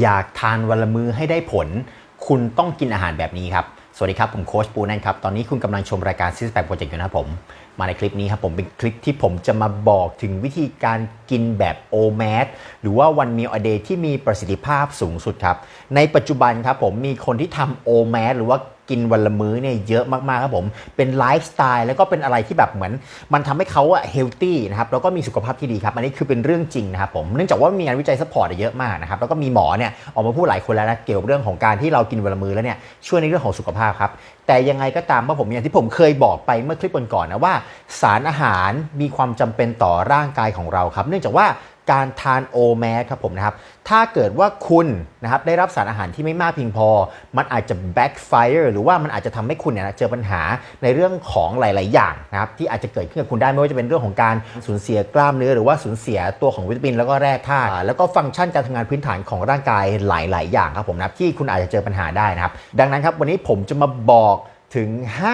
อยากทานวันละมื้อให้ได้ผล คุณต้องกินอาหารแบบนี้ครับ สวัสดีครับ ผมโค้ชปูนั่นครับ ตอนนี้คุณกำลังชมรายการซิสแ c คโปรเจกต์อยู่นะครับผม มาในคลิปนี้ครับผมเป็นคลิปที่ผมจะมาบอกถึงวิธีการกินแบบโอแมสหรือว่าวันมีอเดย์ที่มีประสิทธิภาพสูงสุดครับ ในปัจจุบันครับผมมีคนที่ทำโอแมสหรือว่า กินวันละมื้อเนี่ยเยอะมากๆครับผมเป็นไลฟ์สไตล์แล้วก็เป็นอะไรที่แบบเหมือน มันทำให้เขาอะเฮลตี้นะครับแล้วก็มีสุขภาพที่ดีครับอันนี้คือเป็นเรื่องจริงนะครับผมเนื่องจากว่ามีงานวิจัยซัพพอร์ตเยอะมากนะครับแล้วก็มีหมอเนี่ยออกมาพูดหลายคนแล้วนะเกี่ยวกับเรื่องของการที่เรากินวันละมื้อแล้วเนี่ยช่วยในเรื่องของสุขภาพครับ แต่ยังไงก็ตามว่าผมอย่างที่ผมเคยบอกไปเมื่อคลิปก่อนๆนะว่า สารอาหารมีความจำเป็นต่อร่างกายของเราครับ เนื่องจากว่าการทานโอแมสครับผมนะครับ ถ้าเกิดว่าคุณนะครับได้รับสารอาหารที่ไม่มากเพียงพอ มันอาจจะ backfire หรือว่ามันอาจจะทำให้คุณเนี่ยเจอปัญหาในเรื่องของหลาย ๆ อย่างนะครับที่อาจจะเกิดขึ้นกับคุณได้ไม่ว่าจะเป็นเรื่องของการสูญเสียกล้ามเนื้อ หรือว่าสูญเสียตัวของวิตามิน แล้วก็แร่ธาตุแล้วก็ฟังก์ชันการทำงานพื้นฐานของร่างกายหลาย ๆ อย่างครับผมนะที่คุณอาจจะเจอปัญหาได้นะครับ ดังนั้นครับวันนี้ผมจะมาบอก ถึง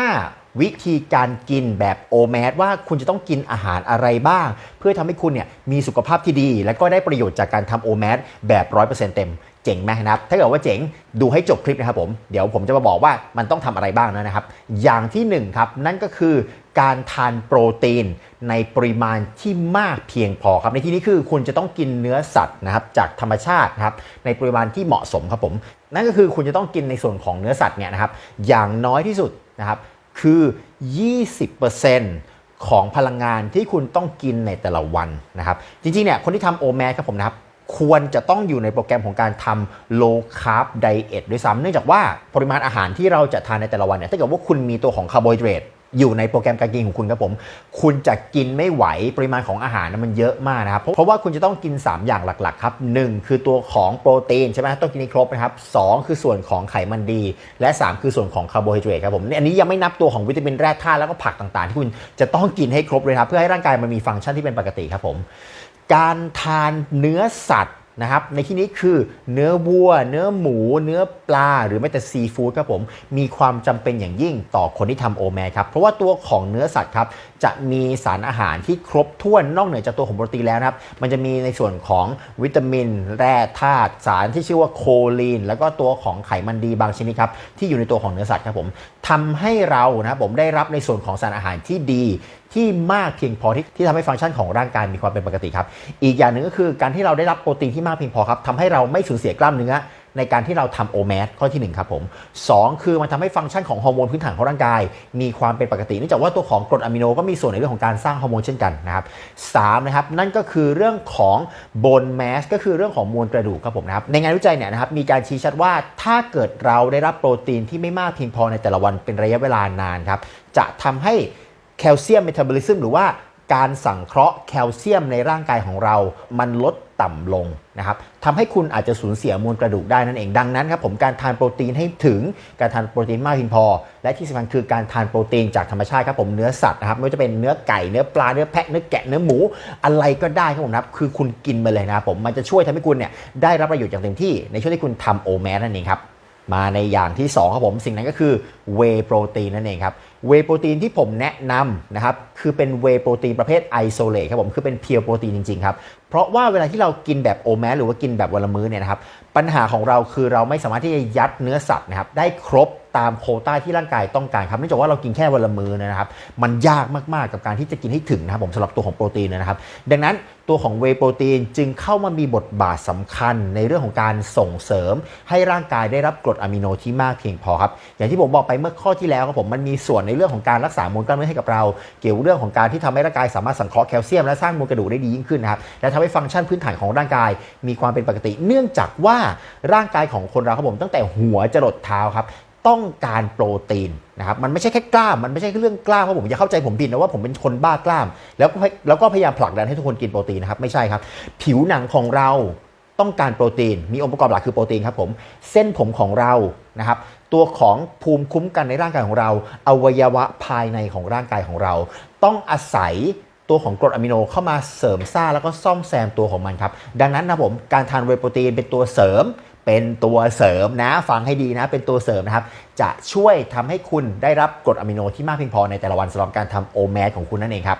5 วิธีการกินแบบโอแมสว่าคุณจะต้องกินอาหารอะไรบ้าง เพื่อทำให้คุณเนี่ยมีสุขภาพที่ดี และก็ได้ประโยชน์จากการทำโอแมสแบบ 100%เต็ม เจ๋งไหมนะครับ ถ้าเกิดว่าเจ๋งดูให้จบคลิปนะครับผม เดี๋ยวผมจะมาบอกว่ามันต้องทำอะไรบ้างนะครับ อย่างที่1ครับนั่นก็คือการทานโปรตีนในปริมาณที่มากเพียงพอครับ ในที่นี้คือคุณจะต้องกินเนื้อสัตว์นะครับจากธรรมชาตินะครับในปริมาณที่เหมาะสมครับผม นั่นก็คือคุณจะต้องกินในส่วนของเนื้อสัตว์เนี่ยนะครับอย่างน้อยที่สุดนะครับคือ 20%ของพลังงานที่คุณต้องกินในแต่ละวันนะครับ จริงๆเนี่ยคนที่ทำโอแมครับผมนะครับ ควรจะต้องอยู่ในโปรแกรมของการทำ low carb diet ด้วยซ้ำเนื่องจากว่าปริมาณอาหารที่เราจะทานในแต่ละวันเนี่ยถ้าเกิดว่าคุณมีตัวของคาร์โบไฮเดรตอยู่ในโปรแกรมการกินของคุณครับผม คุณจะกินไม่ไหวปริมาณของอาหารนะมันเยอะมากนะครับ เพราะว่าคุณจะต้องกิน 3 อย่างหลักๆครับหนึ่งคือตัวของโปรตีนใช่ไหมต้องกินให้ครบนะครับสองคือส่วนของไขมันดี และ 3 คือส่วนของคาร์โบไฮเดรตครับผมอันนี้ยังไม่นับตัวของวิตามินแร่ธาตุแล้วก็ผักต่างๆ ที่คุณจะต้องกินให้ครบเลยครับเพื่อให้ร่างกายมันมีฟังก์ชันที่เป็นปกติครับผม การทานเนื้อสัตว์นะครับในที่นี้คือเนื้อวัว เนื้อหมู เนื้อปลา หรือแม้แต่ซีฟู้ดครับผมมีความจำเป็นอย่างยิ่งต่อคนที่ทำโอแมครับเพราะว่าตัวของเนื้อสัตว์ครับจะมีสารอาหารที่ครบถ้วนนอกเหนือจากตัวของโปรตีนแล้วนะครับมันจะมีในส่วนของวิตามิน แร่ธาตุสารที่ชื่อว่าโคลีน แล้วก็ตัวของไขมันดีบางชนิดครับที่อยู่ในตัวของเนื้อสัตว์ครับผมทำให้เรานะครับผมได้รับในส่วนของสารอาหารที่ดี ที่มากเพียงพอที่ที่ทำให้ฟังก์ชันของร่างกายมีความเป็นปกติครับ อีกอย่างหนึ่งก็คือการที่เราได้รับโปรตีนที่มากเพียงพอครับทำให้เราไม่สูญเสียกล้ามเนื้อในการที่เราทำโอแมสข้อที่ 1 ครับผม 2 คือมันทำให้ฟังก์ชันของฮอร์โมนพื้นฐานของร่างกาย มีความเป็นปกติเนื่องจากว่าตัวของกรดอะมิโนก็มีส่วนในเรื่องของการสร้างฮอร์โมนเช่นกันนะครับสามนะครับ นั่นก็คือเรื่องของโบนแมสก็คือเรื่องของมวลกระดูกครับผมนะครับในงานวิจัยเนี่ยนะครับมีการชี้ชัดว่าถ้าเกิดเราได้รับโปรตีนที่ไม่มากเพียงพอในแต่ละวันเป็นระยะเวลานานครับจะทำให้ แคลเซียมเมตาบอลิซึมหรือว่าการสังเคราะห์แคลเซียมในร่างกายของเรา มันลดต่ำลงนะครับทำให้คุณอาจจะสูญเสียมวลกระดูกได้นั่นเอง ดังนั้นครับผมการทานโปรตีนให้ถึง การทานโปรตีนมากเพียงพอ และที่สำคัญคือการทานโปรตีนจากธรรมชาติครับผมเนื้อสัตว์นะครับไม่ว่าจะเป็นเนื้อไก่เนื้อปลาเนื้อแพะเนื้อแกะเนื้อหมู อะไรก็ได้ครับผมนะครับคือคุณกินไปเลยนะครับผมมันจะช่วยทำให้คุณเนี่ยได้รับประโยชน์อย่างเต็มที่ในช่วงที่คุณทำโอแมสนั่นเองครับมาในอย่างที่2ครับผมสิ่งนั้นก็คือเวโปรตีนนั่นเองครับ เวโปรตีนที่ผมแนะนำนะครับคือเป็นเวโปรตีนประเภทไอโซเลตครับผมคือเป็นเพียวโปรตีนจริงๆครับเพราะว่าเวลาที่เรากินแบบโอแมหรือว่ากินแบบวันละมื้อเนี่ยนะครับปัญหาของเราคือเราไม่สามารถที่จะยัดเนื้อสัตว์นะครับได้ครบตามโควต้าที่ร่างกายต้องการครับเนื่องจากว่าเรากินแค่วันละมื้อนะครับ มันยากมากๆกับการที่จะกินให้ถึงนะครับผมสำหรับตัวของโปรตีนนะครับ ดังนั้นตัวของเวโปรตีนจึงเข้ามามีบทบาทสำคัญในเรื่องของการส่งเสริม ให้ร่างกายได้รับกรดอะมิโนที่มากเพียงพอครับอย่างที่ผมบอกไปเมื่อข้อที่แล้วครับผมมันมีส่วนในเรื่องของการรักษามวลกล้ามเนื้อให้กับเรา เกี่ยวเรื่องของการที่ทำให้ร่างกายสามารถสังเคราะห์แคลเซียมและสร้างมวลกระดูกได้ดียิ่งขึ้นนะครับและทำให้ฟังก์ชันพื้นฐานของร่างกาย มีความเป็นปกติ เนื่องจากว่าร่างกายของคนเราครับผมตั้งแต่หัวจรดเท้าครับต้องการโปรตีนนะครับมันไม่ใช่แค่กล้ามมันไม่ใช่แค่เรื่องกล้ามครับผมอย่าเข้าใจผมผิดนะว่าผมเป็นคนบ้ากล้าม แล้วก็แล้วก็พยายามผลักดันให้ทุกคนกินโปรตีนนะครับไม่ใช่ครับ ผิวหนังของเราต้องการโปรตีน มีองค์ประกอบหลักคือโปรตีนครับผมเส้นผมของเรานะครับตัวของภูมิคุ้มกันในร่างกายของเรา อวัยวะภายในของร่างกายของเรา ต้องอาศัย ตัวของกรดอะมิโนเข้ามาเสริมสร้างแล้วก็ซ่อมแซมตัวของมันครับ ดังนั้นนะผมการทานเวโปรตีนเป็นตัวเสริม เป็นตัวเสริมนะฟังให้ดีนะ เป็นตัวเสริมนะครับ จะช่วยทำให้คุณได้รับกรดอะมิโนที่มากเพียงพอในแต่ละวันสำหรับการทำโอเมสของคุณนั่นเองครับ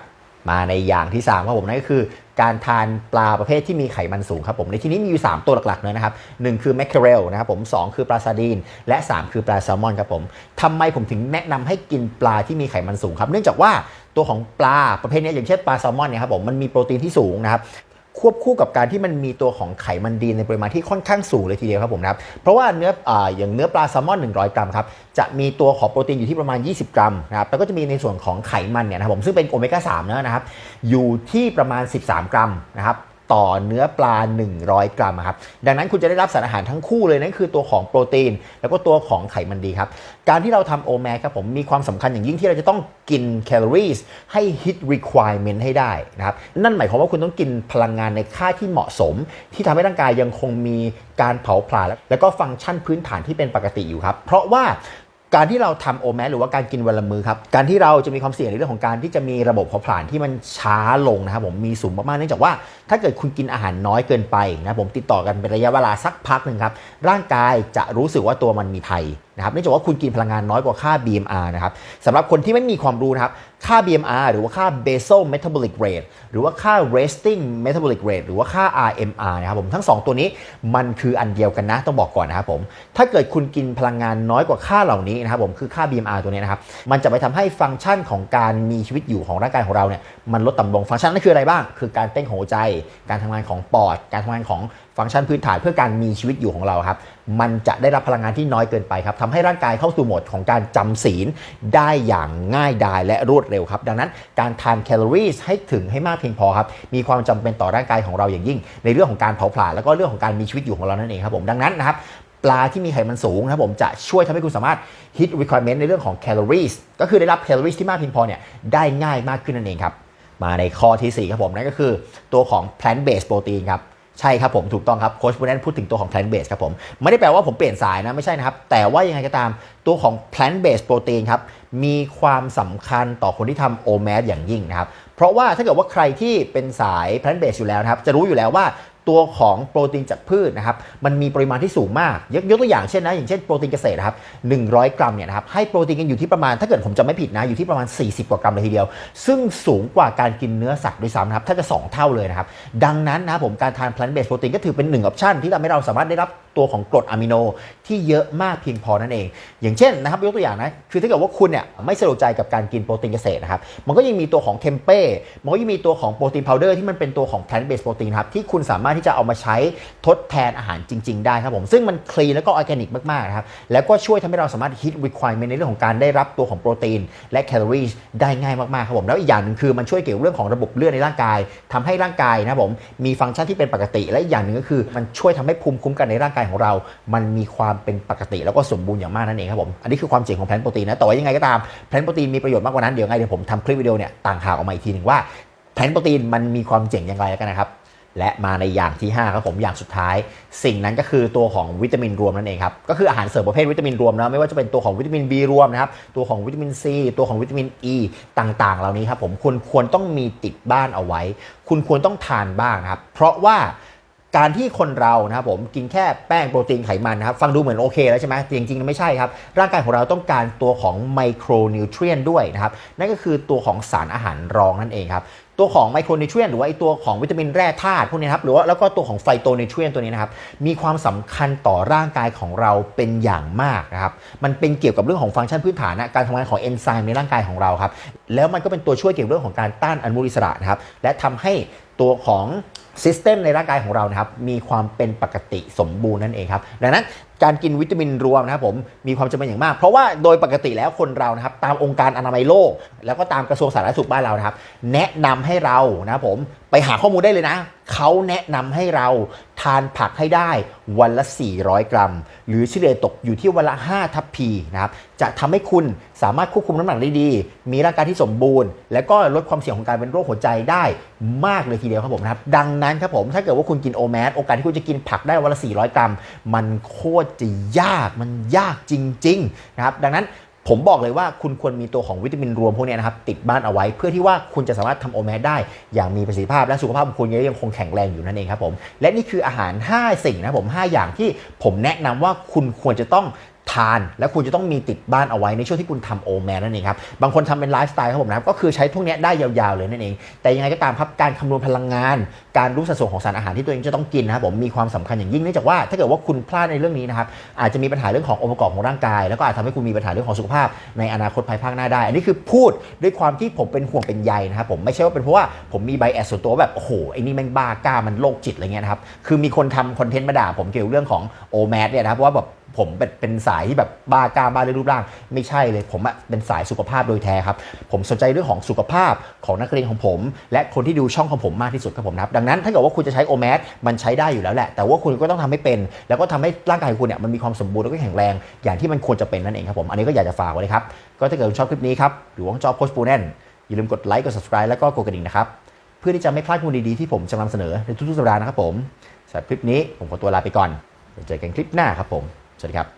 มาในอย่างที่3ครับผมนั่นก็คือ การทานปลาประเภทที่มีไขมันสูงครับผมในที่นี้มีอยู่ 3 ตัวหลักๆเลยนะครับหนึ่งคือแมคเคเรลนะครับผมสองคือปลาซาดีน และ 3 คือปลาแซลมอนครับผมทำไมผมถึงแนะนำให้กินปลาที่มีไขมันสูงครับ เนื่องจากว่าตัวของปลาประเภทนี้อย่างเช่นปลาแซลมอนเนี่ยครับผมมันมีโปรตีนที่สูงนะครับ ควบคู่กับการที่มันมีตัวของไขมันดีในปริมาณที่ค่อนข้างสูงเลยทีเดียวครับผมนะครับเพราะว่าเนื้อออย่างเนื้อปลาแซลมอน 100 กรัมครับจะมีตัวของโปรตีนอยู่ที่ประมาณ 20 กรัมนะครับแล้วก็จะมีในส่วนของไขมันเนี่ยนะครับผมซึ่งเป็นโอเมก้า3นะครับอยู่ที่ประมาณ 13 กรัมนะครับ ต่อเนื้อปลา 100 กรัมครับ ดังนั้นคุณจะได้รับสารอาหารทั้งคู่เลยนั่นคือตัวของโปรตีน แล้วก็ตัวของไขมันดีครับ การที่เราทำโอแมครับผมมีความสำคัญอย่างยิ่งที่เราจะต้องกินแคลอรี่ให้ hit requirement ให้ได้นะครับ นั่นหมายความว่าคุณต้องกินพลังงานในค่าที่เหมาะสม ที่ทำให้ร่างกายยังคงมีการเผาผลาญแล้วก็ฟังก์ชันพื้นฐานที่เป็นปกติอยู่ครับ เพราะว่า การที่เราทำโอแมสหรือว่าการกินวันละมือครับ การที่เราจะมีความเสี่ยงในเรื่องของการที่จะมีระบบเผาผลาญที่มันช้าลงนะครับผมมีสูงมากๆเนื่องจากว่า ถ้าเกิดคุณกินอาหารน้อยเกินไปนะครับผมติดต่อกันเป็นระยะเวลาสักพักหนึ่งครับร่างกายจะรู้สึกว่าตัวมันมีภัย นะครับเนื่องจากว่าคุณกินพลังงานน้อยกว่าค่า BMR นะครับสำหรับคนที่ไม่มีความรู้นะครับค่า BMR หรือว่าค่า basal metabolic rate หรือว่าค่า resting metabolic rate หรือว่าค่า RMR นะครับผมทั้ง 2 ตัวนี้มันคืออันเดียวกันนะต้องบอกก่อนนะครับผมถ้าเกิดคุณกินพลังงานน้อยกว่าค่าเหล่านี้นะครับผมคือค่า BMR ตัวนี้นะครับมันจะไปทำให้ฟังก์ชันของการมีชีวิตอยู่ของร่างกายของเราเนี่ยมันลดต่ำลงฟังก์ชันนั่นคืออะไรบ้าง คือการเต้นของหัวใจ การทำงานของปอด การทำงานของ ฟังก์ชันพื้นฐานเพื่อการมีชีวิตอยู่ของเราครับ มันจะได้รับพลังงานที่น้อยเกินไปครับทำให้ร่างกายเข้าสู่โหมดของการจำศีลได้อย่างง่ายดายและรวดเร็วครับ ดังนั้นการทานแคลอรี่ให้ถึงให้มากเพียงพอครับ มีความจำเป็นต่อร่างกายของเราอย่างยิ่ง ในเรื่องของการเผาผลาญแล้วก็เรื่องของการมีชีวิตอยู่ของเรานั่นเองครับผมดังนั้นนะครับปลาที่มีไขมันสูงนะครับผมจะช่วยทำให้คุณสามารถ hit requirement ในเรื่องของ calories ก็คือได้รับ calories ที่มากเพียงพอเนี่ยได้ง่ายมากขึ้นนั่นเองครับ มาในข้อทีสี่4 ครับผมนั่นก็คือตัวของ plant based protein ครับ ใช่ครับผมถูกต้องครับโค้ชบูแนนพูดถึงตัวของ plant based ครับผมไม่ได้แปลว่าผมเปลี่ยนสายนะไม่ใช่นะครับ แต่ว่ายังไงก็ตามตัวของ plant based protein ครับมีความสำคัญต่อคนที่ทำ OMAD อย่างยิ่งนะครับ เพราะว่าถ้าเกิดว่าใครที่เป็นสาย plant based อยู่แล้วนะครับ จะรู้อยู่แล้วว่า ตัวของโปรตีนจากพืชนะครับมันมีปริมาณที่สูงมากยกยกตัวอย่างเช่นนะอย่างเช่นโปรตีนเกษตรนะครับ100 กรัมเนี่ยนะครับให้โปรตีนกันอยู่ที่ประมาณถ้าเกิดผมจำไม่ผิดนะอยู่ที่ประมาณ 40 กว่ากรัมเลยทีเดียว ซึ่งสูงกว่าการกินเนื้อสัตว์ด้วยซ้ำนะครับถ้าจะ 2 เท่าเลยนะครับดังนั้นนะผมการทาน plant based protein ก็ถือเป็นหนึ่งออปชันที่ทำให้เราสามารถได้รับตัวของกรดอะมิโนที่เยอะมากเพียงพอนั่นเอง อย่างเช่นนะครับยกตัวอย่างนะคือถ้าเกิดว่าคุณเนี่ยไม่สะดวกใจกับการกินโปรตีนเกษตรนะครับมันก็ยังมีตัวของเทมเป้มันก็ยังมีตัวของโปรตีนพาวเดอร์ที่มันเป็นตัวของ plant based protein ครับที่คุณสามารถที่จะเอามาใช้ทดแทนอาหารจริง ๆ ได้ครับผม ซึ่งมันคลีนแล้วก็ออร์แกนิกมากๆนะครับ แล้วก็ช่วยทำให้เราสามารถ hit requirement ในเรื่องของการได้รับตัวของโปรตีน และแคลอรี่ได้ง่ายมากๆครับผม แล้วอีกอย่างหนึ่งคือมันช่วยเกี่ยวเรื่องของระบบเลือดในร่างกายทำให้ร่างกายนะครับผมมีฟังก์ชันที่เป็นปกติ และอีกอย่างหนึ่งก็คือ มันช่วยทำให้ภูมิคุ้มกันในร่างกายของเรา มันมีความเป็นปกติ แล้วก็สมบูรณ์อย่างมากนั่นเองครับผม อันนี้คือความเจ๋งของแพลนโปรตีนนะแต่ว่ายังไงก็ตามแพลนโปรตีนมีประโยชน์มากกว่านั้นเดี๋ยวไงเดี๋ยวผมทำคลิปวิดีโอเนี่ยต่างหากออกมาอีกทีหนึ่งว่าแพลนโปรตีนมันมีความเจ๋งอย่างไรกันนะครับ และมาในอย่างที่ 5 ครับผมอย่างสุดท้าย สิ่งนั้นก็คือตัวของวิตามินรวมนั่นเองครับก็คืออาหารเสริมประเภทวิตามินรวมนะไม่ว่าจะเป็นตัวของวิตามิน B รวมนะครับตัวของวิตามิน C ตัวของวิตามิน E ต่างๆ เหล่านี้ครับผมคุณควรต้องมีติดบ้านเอาไว้ คุณควรต้องทานบ้างครับเพราะว่าการที่คนเรานะครับผมกินแค่แป้งโปรตีนไขมันนะครับฟังดูเหมือนโอเคแล้วใช่ไหมจริงๆไม่ใช่ครับ ร่างกายของเราต้องการตัวของไมโครนิวเทรียนด้วยนะครับนั่นก็คือตัวของสารอาหารรองนั่นเองครับ ตัวของไมโครนิวเทรียนหรือว่าไอตัวของวิตามินแร่ธาตุพวกนี้ครับหรือว่าแล้วก็ตัวของไฟโตนิวเทรียนตัวนี้นะครับมีความสำคัญต่อร่างกายของเราเป็นอย่างมากนะครับมันเป็นเกี่ยวกับเรื่องของฟังก์ชันพื้นฐานนะการทำงานของเอนไซม์ในร่างกายของเราครับแล้วมันก็เป็นตัวช่วยเกี่ยวกับเรื่องของการต้านอนุมูลอิสระนะครับและทำให้ตัวของ ซิสเต็มในร่างกายของเรานะครับมีความเป็นปกติสมบูรณ์นั่นเองครับดังนั้นการกินวิตามินรวมนะครับผมมีความจำเป็นอย่างมาก เพราะว่าโดยปกติแล้วคนเรานะครับตามองค์การอนามัยโลก แล้วก็ตามกระทรวงสาธารณสุขบ้านเรานะครับ แนะนำให้เรานะครับผมไปหาข้อมูลได้เลยนะ เขาแนะนำให้เราทานผักให้ได้วันละ 400 กรัม หรือเฉลี่ยตกอยู่ที่วันละ 5 ทัพพีนะครับจะทำให้คุณสามารถควบคุมน้ำหนักได้ดี มีร่างกายที่สมบูรณ์ และก็ลดความเสี่ยงของการเป็นโรคหัวใจได้มากเลยทีเดียวครับผมนะครับดังนั้นครับผมถ้าเกิดว่าคุณกินโอแมสโอกาสที่คุณจะกินผักได้วันละ400 กรัม มันโคตรจะยากมันยากจริงๆนะครับดังนั้นผมบอกเลยว่าคุณควรมีตัวของวิตามินรวมพวกนี้นะครับติดบ้านเอาไว้ เพื่อที่ว่าคุณจะสามารถทำโอแมสได้ อย่างมีประสิทธิภาพและสุขภาพของคุณยังคงแข็งแรงอยู่นั่นเองครับผมและนี่คืออาหาร 5 สิ่งนะผม 5 อย่างที่ผมแนะนำว่าคุณควรจะต้อง ทาน และคุณจะต้องมีติดบ้านเอาไว้ในช่วงที่คุณทำโอแมนนั่นเองครับบางคนทำเป็นไลฟ์สไตล์ครับผมนะครับก็คือใช้พวกนี้ได้ยาวๆเลยนั่นเอง แต่ยังไงก็ตามครับการคำนวณพลังงาน การรู้สัดส่วนของสารอาหารที่ตัวเองจะต้องกินนะครับผมมีความสำคัญอย่างยิ่งเนื่องจากว่าถ้าเกิดว่าคุณพลาดในเรื่องนี้นะครับอาจจะมีปัญหาเรื่องขององค์ประกอบของร่างกาย แล้วก็อาจทำให้คุณมีปัญหาเรื่องของสุขภาพ ในอนาคตภายภาคหน้าได้ อันนี้คือพูดด้วยความที่ผมเป็นห่วงเป็นใยนะครับผมไม่ใช่ว่าเป็นเพราะว่าผมมีไบแอสส่วนตัวแบบโอ้โหไอ้นี่แม่งบ้ากล้ามันโรคจิตอะไรเงี้ยนะครับคือมีคนทำคอนเทนต์มาด่าผมเกี่ยวเรื่องของโอแมสเนี่ยนะครับว่าแบบ ผมเป็นเป็นสายที่แบบบ้ากล้าบ้าเรื่องรูปร่าง ไม่ใช่เลยผมอะเป็นสายสุขภาพโดยแท้ครับ ผมสนใจเรื่องของสุขภาพของนักเรียนของผม และคนที่ดูช่องของผมมากที่สุดครับผมนะครับดังนั้นถ้าเกิดว่าคุณจะใช้โอแมสมันใช้ได้อยู่แล้วแหละ แต่ว่าคุณก็ต้องทำให้เป็น แล้วก็ทำให้ร่างกายของคุณเนี่ยมันมีความสมบูรณ์แล้วก็แข็งแรง อย่างที่มันควรจะเป็นนั่นเองครับผมอันนี้ก็อยากจะฝากไว้เลยครับก็ถ้าเกิดคุณชอบคลิปนี้ครับหรือว่าชอบโค้ชปูแน่นอย่าลืมกดไลค์กด subscribe แล้วก็กดกระดิ่งนะครับเพื่อที่จะไม่พลาดข้อมูลดีๆที่ผมจะนำเสนอในทุกๆสัปดาห์นะครับผมสำหรับคลิปนี้ผมขอตัวลาไปก่อนเจอกันคลิปหน้าครับผม สวัสดีครับ